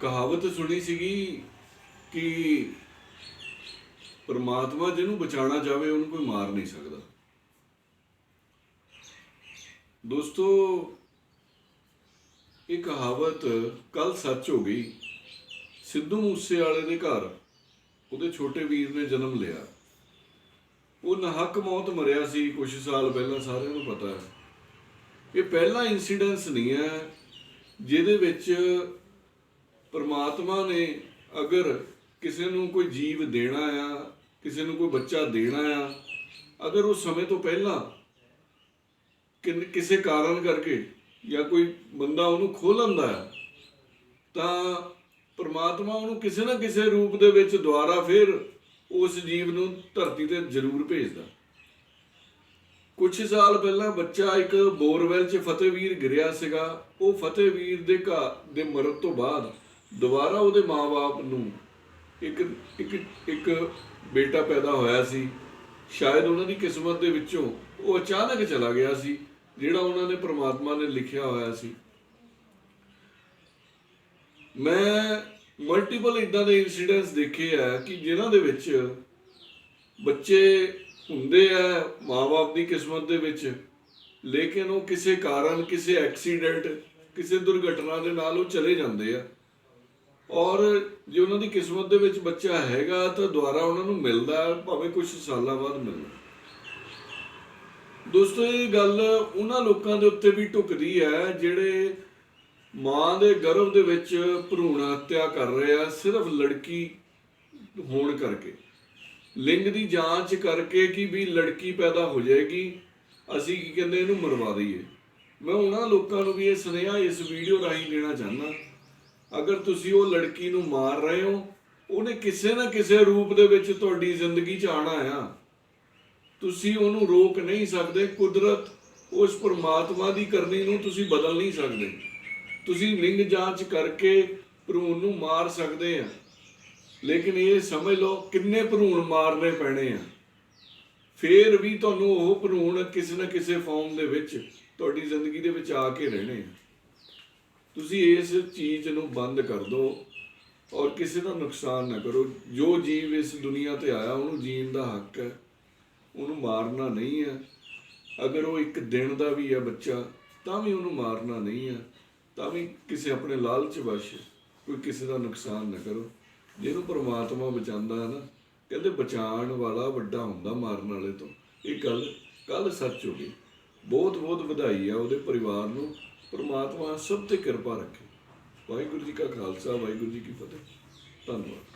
ਕਹਾਵਤ ਸੁਣੀ ਸੀਗੀ ਕਿ ਪਰਮਾਤਮਾ ਜਿਹਨੂੰ ਬਚਾਉਣਾ ਚਾਹਵੇ, ਉਹਨੂੰ ਕੋਈ ਮਾਰ ਨਹੀਂ ਸਕਦਾ। ਦੋਸਤੋ, ਇਹ ਕਹਾਵਤ ਕੱਲ ਸੱਚ ਹੋ ਗਈ। ਸਿੱਧੂ ਮੂਸੇ ਵਾਲੇ ਦੇ ਘਰ ਉਹਦੇ ਛੋਟੇ ਵੀਰ ਨੇ ਜਨਮ ਲਿਆ। ਉਹ ਨਹੱਕ ਮੌਤ ਮਰਿਆ ਸੀ ਕੁਝ ਸਾਲ ਪਹਿਲਾਂ, ਸਾਰਿਆਂ ਨੂੰ ਪਤਾ ਹੈ। ਇਹ ਪਹਿਲਾ ਇਨਸੀਡੈਂਸ ਨਹੀਂ ਹੈ, ਜਿਹਦੇ ਵਿੱਚ ਪਰਮਾਤਮਾ ਨੇ ਅਗਰ ਕਿਸੇ ਨੂੰ ਕੋਈ ਜੀਵ ਦੇਣਾ ਆ, ਕਿਸੇ ਨੂੰ ਕੋਈ ਬੱਚਾ ਦੇਣਾ ਆ, ਅਗਰ ਉਹ ਸਮੇਂ ਤੋਂ ਪਹਿਲਾਂ ਕਿਨ- ਕਿਸੇ ਕਾਰਨ ਕਰਕੇ ਜਾਂ ਕੋਈ ਬੰਦਾ ਉਹਨੂੰ ਖੋਹ ਲੈਂਦਾ ਹੈ ਤਾਂ ਪਰਮਾਤਮਾ ਉਹਨੂੰ ਕਿਸੇ ਨਾ ਕਿਸੇ ਰੂਪ ਦੇ ਵਿੱਚ ਦੁਬਾਰਾ ਫਿਰ ਉਸ ਜੀਵ ਨੂੰ ਧਰਤੀ ਤੇ ਜ਼ਰੂਰ ਭੇਜਦਾ। ਕੁਝ ਸਾਲ ਪਹਿਲਾਂ ਬੱਚਾ ਇੱਕ ਬੋਰਵੈਲ 'ਚ ਫਤਿਹਵੀਰ ਗਿਰਿਆ ਸੀਗਾ। ਉਹ ਫਤਿਹਵੀਰ ਦੇ ਘਰ ਦੇ ਮਰਨ ਤੋਂ ਬਾਅਦ ਦੁਬਾਰਾ ਉਹਦੇ ਮਾਪੇ ਨੂੰ ਇੱਕ ਇੱਕ ਇੱਕ ਬੇਟਾ ਪੈਦਾ ਹੋਇਆ ਸੀ। ਸ਼ਾਇਦ ਉਹਨਾਂ ਦੀ ਕਿਸਮਤ ਦੇ ਵਿੱਚੋਂ ਉਹ ਅਚਾਨਕ ਚਲਾ ਗਿਆ ਸੀ, ਜਿਹੜਾ ਉਹਨਾਂ ਨੇ ਪ੍ਰਮਾਤਮਾ ਨੇ ਲਿਖਿਆ ਹੋਇਆ ਸੀ। ਮੈਂ ਮਲਟੀਪਲ ਇਦਾਂ ਦੇ ਇਨਸੀਡੈਂਟਸ ਦੇਖੇ ਆ ਕਿ ਜਿਨ੍ਹਾਂ ਦੇ ਵਿੱਚ ਬੱਚੇ ਹੁੰਦੇ ਆ ਮਾਪੇ ਦੀ ਕਿਸਮਤ ਦੇ ਵਿੱਚ, ਲੇਕਿਨ ਉਹ ਕਿਸੇ ਕਾਰਨ, ਕਿਸੇ ਐਕਸੀਡੈਂਟ ਕਿਸੇ ਦੁਰਘਟਨਾ ਦੇ ਨਾਲ ਉਹ ਚਲੇ ਜਾਂਦੇ ਆ। ਔਰ ਜੇ ਉਹਨਾਂ ਦੀ ਕਿਸਮਤ ਦੇ ਵਿੱਚ ਬੱਚਾ ਹੈਗਾ ਤਾਂ ਦੁਬਾਰਾ ਉਹਨਾਂ ਨੂੰ ਮਿਲਦਾ, ਭਾਵੇਂ ਕੁਝ ਸਾਲਾਂ ਬਾਅਦ ਮਿਲਦਾ। ਦੋਸਤੋ, ਇਹ ਗੱਲ ਉਹਨਾਂ ਲੋਕਾਂ ਦੇ ਉੱਤੇ ਵੀ ਢੁਕਦੀ ਹੈ, ਜਿਹੜੇ ਮਾਂ ਦੇ ਗਰਭ ਦੇ ਵਿੱਚ ਭਰੂਣ ਹੱਤਿਆ ਕਰ ਰਹੇ ਆ, ਸਿਰਫ ਲੜਕੀ ਹੋਣ ਕਰਕੇ। ਲਿੰਗ ਦੀ ਜਾਂਚ ਕਰਕੇ ਕਿ ਵੀ ਲੜਕੀ ਪੈਦਾ ਹੋ ਜਾਏਗੀ, ਅਸੀਂ ਕੀ ਕਹਿੰਦੇ ਇਹਨੂੰ ਮਰਵਾ ਦਈਏ। ਮੈਂ ਉਹਨਾਂ ਲੋਕਾਂ ਨੂੰ ਵੀ ਇਹ ਸੁਨੇਹਾ ਇਸ ਵੀਡੀਓ ਰਾਹੀਂ ਦੇਣਾ ਚਾਹੁੰਦਾ। ਅਗਰ ਤੁਸੀਂ ਉਹ ਲੜਕੀ ਨੂੰ ਮਾਰ ਰਹੇ ਹੋ, ਉਹਨੇ ਕਿਸੇ ਨਾ ਕਿਸੇ ਰੂਪ ਦੇ ਵਿੱਚ ਤੁਹਾਡੀ ਜ਼ਿੰਦਗੀ 'ਚ ਆਣਾ ਆ। ਤੁਸੀਂ ਉਹਨੂੰ ਰੋਕ ਨਹੀਂ ਸਕਦੇ, ਕੁਦਰਤ ਉਸ ਪਰਮਾਤਮਾ ਦੀ ਕਰਨੀ ਨੂੰ ਤੁਸੀਂ ਬਦਲ ਨਹੀਂ ਸਕਦੇ। ਤੁਸੀਂ ਲਿੰਗ ਜਾਂਚ ਕਰਕੇ ਭਰੂਣ ਨੂੰ ਮਾਰ ਸਕਦੇ ਆ। ਲੇਕਿਨ ਇਹ ਸਮਝ ਲਓ ਕਿੰਨੇ ਭਰੂਣ ਮਾਰਨੇ ਪੈਣੇ ਆ। ਫੇਰ ਵੀ ਤੁਹਾਨੂੰ ਉਹ ਭਰੂਣ ਕਿਸੇ ਨਾ ਕਿਸੇ ਫਾਰਮ ਦੇ ਵਿੱਚ ਤੁਹਾਡੀ ਜ਼ਿੰਦਗੀ ਦੇ ਵਿੱਚ ਆ ਕੇ ਰਹਿਣੇ ਆ। ਤੁਸੀਂ ਇਸ ਚੀਜ਼ ਨੂੰ ਬੰਦ ਕਰ ਦਿਓ ਔਰ ਕਿਸੇ ਦਾ ਨੁਕਸਾਨ ਨਾ ਕਰੋ। ਜੋ ਜੀਵ ਇਸ ਦੁਨੀਆ ਤੇ ਆਇਆ, ਉਹਨੂੰ ਜੀਣ ਦਾ ਹੱਕ ਹੈ। ਉਹਨੂੰ ਮਾਰਨਾ ਨਹੀਂ ਹੈ। ਅਗਰ ਉਹ ਇੱਕ ਦਿਨ ਦਾ ਵੀ ਹੈ ਬੱਚਾ, ਤਾਂ ਵੀ ਉਹਨੂੰ ਮਾਰਨਾ ਨਹੀਂ ਹੈ। ਤਾਂ ਵੀ ਕਿਸੇ ਆਪਣੇ ਲਾਲਚ ਵਸ਼ ਕੋਈ ਕਿਸੇ ਦਾ ਨੁਕਸਾਨ ਨਾ ਕਰੋ। ਜਿਹਨੂੰ ਪ੍ਰਮਾਤਮਾ ਬਚਾਉਂਦਾ ਹੈ ਨਾ, ਕਹਿੰਦੇ ਬਚਾਉਣ ਵਾਲਾ ਵੱਡਾ ਹੁੰਦਾ ਮਾਰਨ ਵਾਲੇ ਤੋਂ। ਇਹ ਗੱਲ ਕੱਲ ਸੱਚ ਹੋ ਗਈ। ਬਹੁਤ ਬਹੁਤ ਵਧਾਈ ਆ ਉਹਦੇ ਪਰਿਵਾਰ ਨੂੰ। ਪਰਮਾਤਮਾ ਸਭ ਤੇ ਕਿਰਪਾ ਰੱਖੇ। ਵਾਹਿਗੁਰੂ ਜੀ ਕਾ ਖਾਲਸਾ, ਵਾਹਿਗੁਰੂ ਜੀ ਕੀ ਫਤਿਹ। ਧੰਨਵਾਦ।